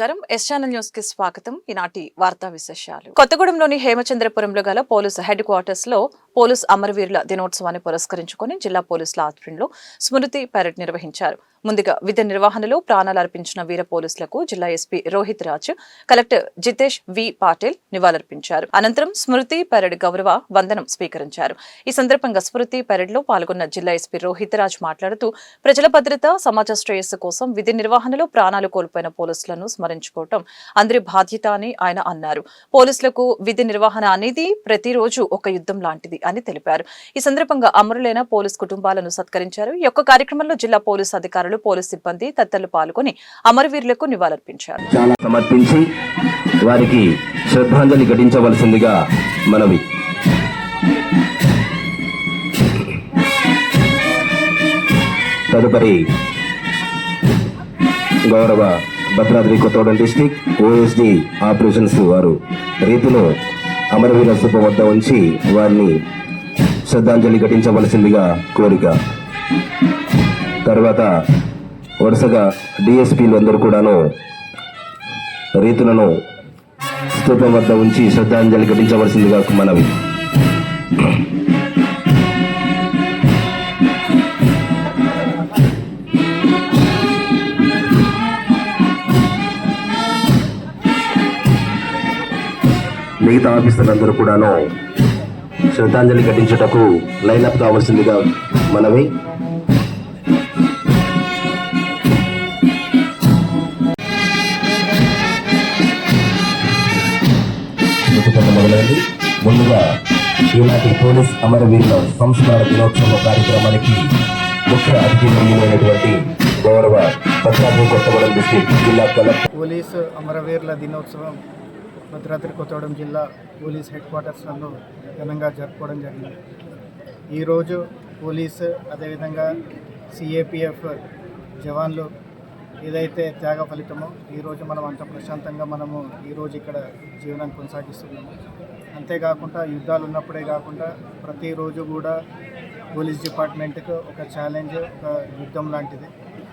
నమస్కారం. S channel న్యూస్కి స్వాగతం. ఈనాటి వార్తా విశేషాలు. కొత్తగూడెంలోని హేమచంద్రపురంలో గల పోలీసు హెడ్ క్వార్టర్స్లో పోలీస్ అమరవీరుల దినోత్సవాన్ని పురస్కరించుకుని జిల్లా పోలీసుల ఆధ్వర్యంలో స్మృతి పరేడ్ నిర్వహించారు. ముందుగా విధి నిర్వహణలో ప్రాణాలు అర్పించిన వీర పోలీసులకు జిల్లా SP Rohit Raj collector Jitesh V Patil నివాళులర్పించారు. అనంతరం స్మృతి పరేడ్ గౌరవ వందనం స్వీకరించారు. ఈ సందర్భంగా స్మృతి పరేడ్లో పాల్గొన్న జిల్లా ఎస్పీ రోహిత్ రాజ్ మాట్లాడుతూ ప్రజల భద్రత సమాజ శ్రేయస్సు కోసం విధి నిర్వహణలో ప్రాణాలు కోల్పోయిన పోలీసులను స్మరించుకోవటం అందరి బాధ్యత అని ఆయన అన్నారు. పోలీసులకు విధి నిర్వహణ అనేది ప్రతిరోజు ఒక యుద్ధం లాంటిది. అని తెలిపారు. ఈ సందర్భంగా అమరులైన పోలీస్ కుటుంబాలను సత్కరించారు. ఈ యొక్క కార్యక్రమంలో జిల్లా పోలీసు అధికారులు పోలీస్ సిబ్బంది తదితరులు పాల్గొని అమరవీరులకు నివాళులర్పించారు. చాలా సమర్పించి వారికి శ్రద్ధాంజలి ఘటించవలసిందిగా మనవి. తదుపరి గౌరవ Bhadradri Kothagudem district OSD operations వారు రీతిలో అమరవీర స్థూప వద్ద ఉంచి వారిని శ్రద్ధాంజలి ఘటించవలసిందిగా కోరిక. తర్వాత వరుసగా డిఎస్పీలు అందరూ కూడాను రీతులను స్థూపం వద్ద ఉంచి శ్రద్ధాంజలి ఘటించవలసిందిగా మనవి. మిగతా ఆఫీసర్లందరూ కూడాను శ్రద్ధాంజలి ఘటించుటకు లైనప్ కావాల్సిందిగా మనవి. మొదలైంది. ముందుగా ఈనాటి పోలీస్ అమరవీరుల సంస్మరణ దినోత్సవ కార్యక్రమానికి ముఖ్య అతిథి గౌరవ భద్రాద్రి కొత్తగూడెం డిస్టిక్ జిల్లా కలెక్టర్. పోలీసు అమరవీరుల దినోత్సవం భద్రాద్రి కొత్తగూడెం జిల్లా పోలీస్ హెడ్ క్వార్టర్స్ నందు ఘనంగా జరుపుకోవడం జరిగింది. ఈరోజు పోలీసు అదేవిధంగా సిఏపిఎఫ్ జవాన్లు ఏదైతే త్యాగ ఫలితమో ఈరోజు మనం అంత ప్రశాంతంగా మనము ఈరోజు ఇక్కడ జీవనం కొనసాగిస్తున్నాము. అంతేకాకుండా యుద్ధాలు ఉన్నప్పుడే కాకుండా ప్రతిరోజు కూడా పోలీస్ డిపార్ట్మెంట్కు ఒక ఛాలెంజ్ ఒక యుద్ధం లాంటిది.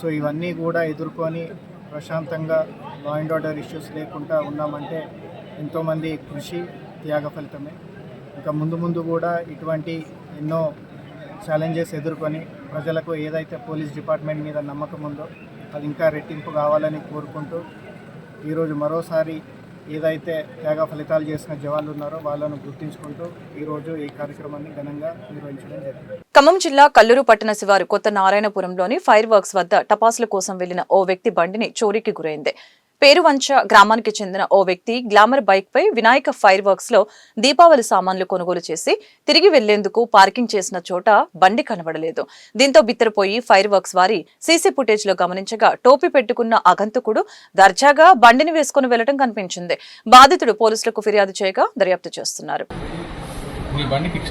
సో ఇవన్నీ కూడా ఎదుర్కొని ప్రశాంతంగా లా అండ్ ఆర్డర్ ఇష్యూస్ లేకుండా ఉన్నామంటే ఎంతోమంది కృషి త్యాగ ఫలితమే. ఇంకా ముందు ముందు కూడా ఇటువంటి ఎన్నో ఛాలెంజెస్ ఎదుర్కొని ప్రజలకు ఏదైతే పోలీస్ డిపార్ట్మెంట్ మీద నమ్మకం ఉందో అది ఇంకా రెట్టింపు కావాలని కోరుకుంటూ ఈరోజు మరోసారి ఏదైతే త్యాగ ఫలితాలు చేసిన జవాన్లు ఉన్నారో వాళ్ళను గుర్తించుకుంటూ ఈరోజు ఈ కార్యక్రమాన్ని ఘనంగా నిర్వహించడం జరిగింది. ఖమ్మం జిల్లా కల్లూరు పట్టణ శివారు కొత్త నారాయణపురంలోని ఫైర్ వర్క్స్ వద్ద టపాసుల కోసం వెళ్ళిన ఓ వ్యక్తి బండిని చోరీకి గురైంది. పేరువంచ గ్రామానికి చెందిన ఓ వ్యక్తి గ్లామర్ బైక్ పై వినాయక ఫైర్ వర్క్స్లో దీపావళి సామాన్లు కొనుగోలు చేసి తిరిగి వెళ్ళేందుకు పార్కింగ్ చేసిన చోట బండి కనబడలేదు. దీంతో బిత్తరపోయి ఫైర్ వర్క్స్ వారి సీసీ ఫుటేజ్లో గమనించగా టోపీ పెట్టుకున్న అగంతకుడు దర్జాగా బండిని వేసుకుని వెళ్ళడం కనిపించింది. బాధితుడు పోలీసులకు ఫిర్యాదు చేయగా దర్యాప్తు చేస్తున్నారు. మీ బండి కిక్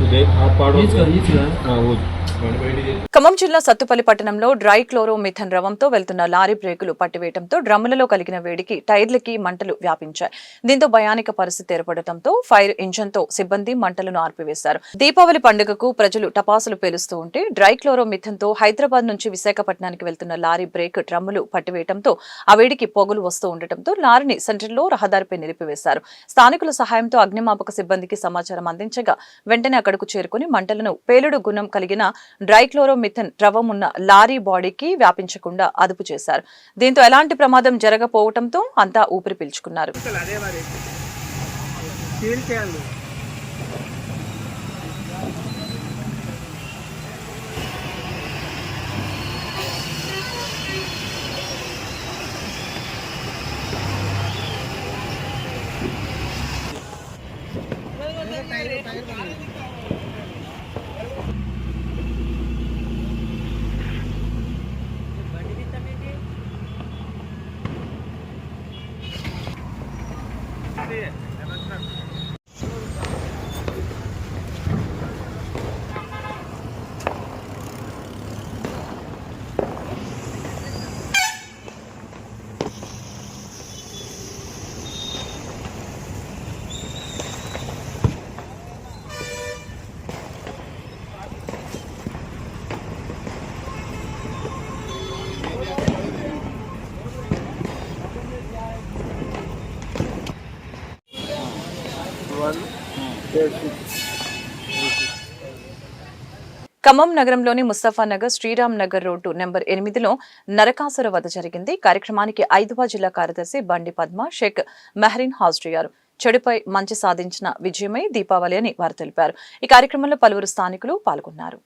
तो देख आप पार्ट हाँ, वो ఖమ్మం జిల్లా సత్తుపల్లి పట్టణంలో డ్రై క్లోరో మిథన్ ద్రవంతో వెళ్తున్న లారీ బ్రేకులు పట్టివేయడంతో డ్రమ్ములలో కలిగిన వేడికి టైర్లకి మంటలు వ్యాపించాయి. దీంతో భయానిక పరిస్థితి ఏర్పడటంతో ఫైర్ ఇంజన్తో సిబ్బంది మంటలను ఆర్పివేశారు. దీపావళి పండుగకు ప్రజలు టపాసులు పేలుస్తూ ఉంటే డ్రై క్లోరోమిథన్తో హైదరాబాద్ నుంచి విశాఖపట్నానికి వెళ్తున్న లారీ బ్రేక్ డ్రమ్ములు పట్టివేయడంతో ఆ వేడికి పొగలు వస్తూ ఉండటంతో లారీని సెంటర్లో రహదారిపై నిలిపివేశారు. స్థానికుల సహాయంతో అగ్నిమాపక సిబ్బందికి సమాచారం అందించగా వెంటనే అక్కడకు చేరుకుని మంటలను పేలుడు గుణం కలిగిన డ్రైక్లోరోమిథన్ ద్రవం ఉన్న లారీ బాడీకి వ్యాపించకుండా అదుపు చేశారు. దీంతో ఎలాంటి ప్రమాదం జరగపోవడంతో అంతా ఊపిరి పీల్చుకున్నారు. ఖమ్మం నగరంలోని ముస్తఫా నగర్ శ్రీరామ్ నగర్ రోడ్డు నెంబర్ ఎనిమిదిలో నరకాసుర వధ జరిగింది. కార్యక్రమానికి ఐదవ జిల్లా కార్యదర్శి బండి పద్మ షేక్ మెహరీన్ హాజరయ్యారు. చెడుపై మంచి సాధించిన విజయమై దీపావళి అని వారు తెలిపారు. ఈ కార్యక్రమంలో పలువురు స్థానికులు పాల్గొన్నారు.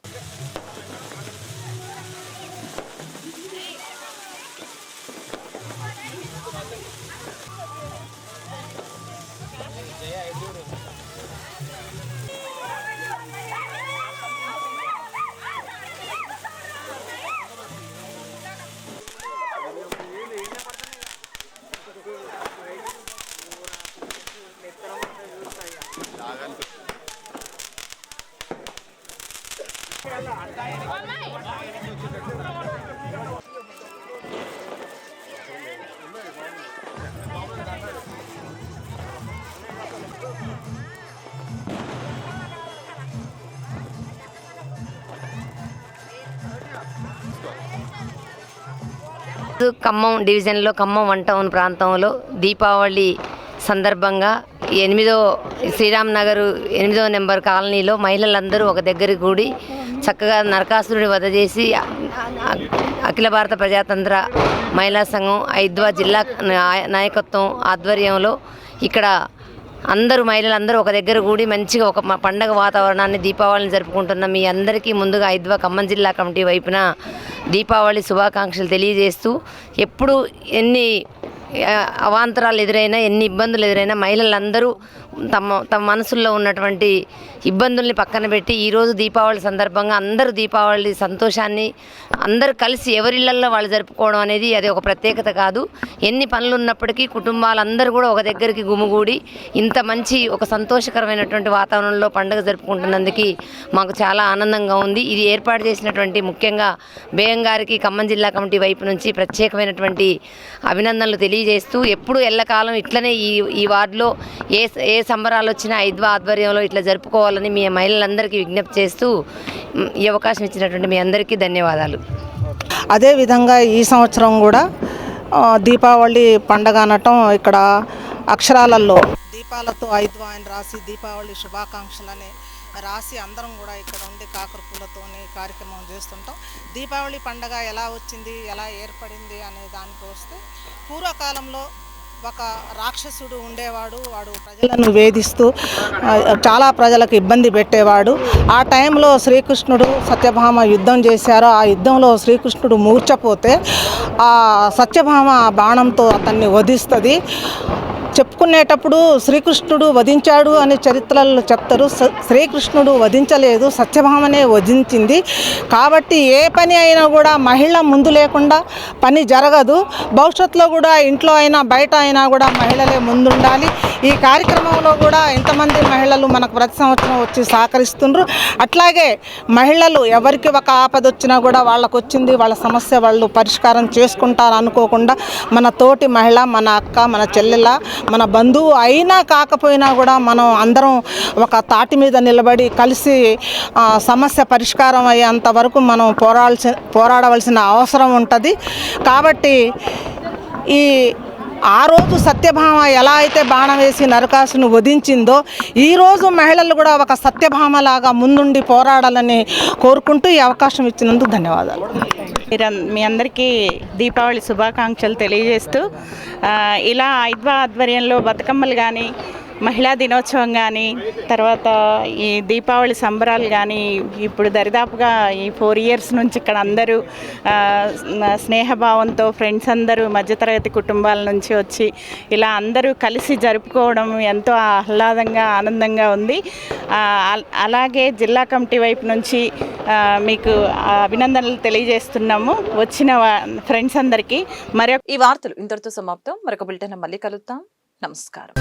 ఖమ్మం డివిజన్లో ఖమ్మం వన్ టౌన్ ప్రాంతంలో దీపావళి సందర్భంగా ఎనిమిదో శ్రీరామ్నగర్ ఎనిమిదో నెంబర్ కాలనీలో మహిళలందరూ ఒక దగ్గర కూడి చక్కగా నరకాసురుడి వధ చేసి అఖిల భారత ప్రజాతంత్ర మహిళా సంఘం ఐద్వా జిల్లా నాయ- నాయకత్వం ఆధ్వర్యంలో ఇక్కడ అందరూ మహిళలందరూ ఒక దగ్గర కూడి మంచిగా ఒక పండగ వాతావరణాన్ని దీపావళిని జరుపుకుంటున్న మీ అందరికీ ముందుగా ఐద్వా ఖమ్మం జిల్లా కమిటీ వైపున దీపావళి శుభాకాంక్షలు తెలియజేస్తూ ఎప్పుడు ఎన్ని అవాంతరాలు ఎదురైనా ఎన్ని ఇబ్బందులు ఎదురైనా మహిళలందరూ తమ తమ మనసుల్లో ఉన్నటువంటి ఇబ్బందుల్ని పక్కన పెట్టి ఈరోజు దీపావళి సందర్భంగా అందరూ దీపావళి సంతోషాన్ని అందరూ కలిసి ఎవరిళ్ళల్లో వాళ్ళు జరుపుకోవడం అనేది అది ఒక ప్రత్యేకత కాదు. ఎన్ని పనులు ఉన్నప్పటికీ కుటుంబాలందరూ కూడా ఒక దగ్గరికి గుమిగూడి ఇంత మంచి ఒక సంతోషకరమైనటువంటి వాతావరణంలో పండుగ జరుపుకుంటున్నందుకు మాకు చాలా ఆనందంగా ఉంది. ఇది ఏర్పాటు చేసినటువంటి ముఖ్యంగా బేయం గారికి ఖమ్మం జిల్లా కమిటీ వైపు నుంచి ప్రత్యేకమైనటువంటి అభినందనలు తెలియజేస్తూ ఎప్పుడు ఎల్లకాలం ఇట్లనే ఈ ఈ వార్డులో ఏ ఏ సంబరాలు వచ్చిన ఐద్వా ఆధ్వర్యంలో ఇట్లా జరుపుకోవాలని మీ మహిళలందరికీ విజ్ఞప్తి చేస్తూ ఈ అవకాశం ఇచ్చినటువంటి మీ అందరికీ ధన్యవాదాలు. అదేవిధంగా ఈ సంవత్సరం కూడా దీపావళి పండగ అనటం ఇక్కడ అక్షరాలలో దీపాలతో ఐదు ఆయన రాసి దీపావళి శుభాకాంక్షలని రాసి అందరం కూడా ఇక్కడ ఉండి కాకరపూలతోని కార్యక్రమం చేస్తుంటాం. దీపావళి పండగ ఎలా వచ్చింది ఎలా ఏర్పడింది అనే దానికి వస్తే పూర్వకాలంలో ఒక రాక్షసుడు ఉండేవాడు వాడు ప్రజలను వేధిస్తూ చాలా ప్రజలకు ఇబ్బంది పెట్టేవాడు. ఆ టైంలో శ్రీకృష్ణుడు సత్యభామ యుద్ధం చేశారు. ఆ యుద్ధంలో శ్రీకృష్ణుడు మూర్చపోతే ఆ సత్యభామ బాణంతో అతన్ని వధిస్తుంది. చెప్పుకునేటప్పుడు శ్రీకృష్ణుడు వధించాడు అనే చరిత్రలో చెప్తారు. స- శ్రీకృష్ణుడు వధించలేదు సత్యభామనే వధించింది. కాబట్టి ఏ పని అయినా కూడా మహిళ ముందు లేకుండా పని జరగదు. భవిష్యత్తులో కూడా ఇంట్లో అయినా బయట అయినా కూడా మహిళలే ముందుండాలి. ఈ కార్యక్రమంలో కూడా ఎంతమంది మహిళలు మనకు ప్రతి సంవత్సరం వచ్చి సహకరిస్తుండ్రు. అట్లాగే మహిళలు ఎవరికి ఒక ఆపద వచ్చినా కూడా వాళ్ళకు వచ్చింది వాళ్ళ సమస్య వాళ్ళు పరిష్కారం చేసుకుంటారు అనుకోకుండా మన తోటి మహిళ మన అక్క మన చెల్లెల మన బంధువు అయినా కాకపోయినా కూడా మనం అందరం ఒక తాటి మీద నిలబడి కలిసి సమస్య పరిష్కారం అయ్యేంత వరకు మనం పోరాడాల్సి పోరాడవలసిన అవసరం ఉంటుంది. కాబట్టి ఈ ఆ రోజు సత్యభామ ఎలా అయితే బాణం వేసి నరకాసును వధించిందో ఈరోజు మహిళలు కూడా ఒక సత్యభామలాగా ముందుండి పోరాడాలని కోరుకుంటూ ఈ అవకాశం ఇచ్చినందుకు ధన్యవాదాలు. మీరు మీ అందరికీ దీపావళి శుభాకాంక్షలు తెలియజేస్తూ ఇలా ఐద్వా ఆధ్వర్యంలో బతుకమ్మలు కానీ మహిళా దినోత్సవం కానీ తర్వాత ఈ దీపావళి సంబరాలు కానీ ఇప్పుడు దరిదాపుగా ఈ ఫోర్ ఇయర్స్ నుంచి ఇక్కడ అందరూ స్నేహభావంతో ఫ్రెండ్స్ అందరూ మధ్యతరగతి కుటుంబాల నుంచి వచ్చి ఇలా అందరూ కలిసి జరుపుకోవడం ఎంతో ఆహ్లాదంగా ఆనందంగా ఉంది. అలాగే జిల్లా కమిటీ వైపు నుంచి మీకు అభినందనలు తెలియజేస్తున్నాము. వచ్చిన ఫ్రెండ్స్ అందరికీ మరొక ఈ వార్తలు ఇంతటితో సమాప్తం. మరొక బులెటిన్ మళ్ళీ కలుద్దాం. నమస్కారం.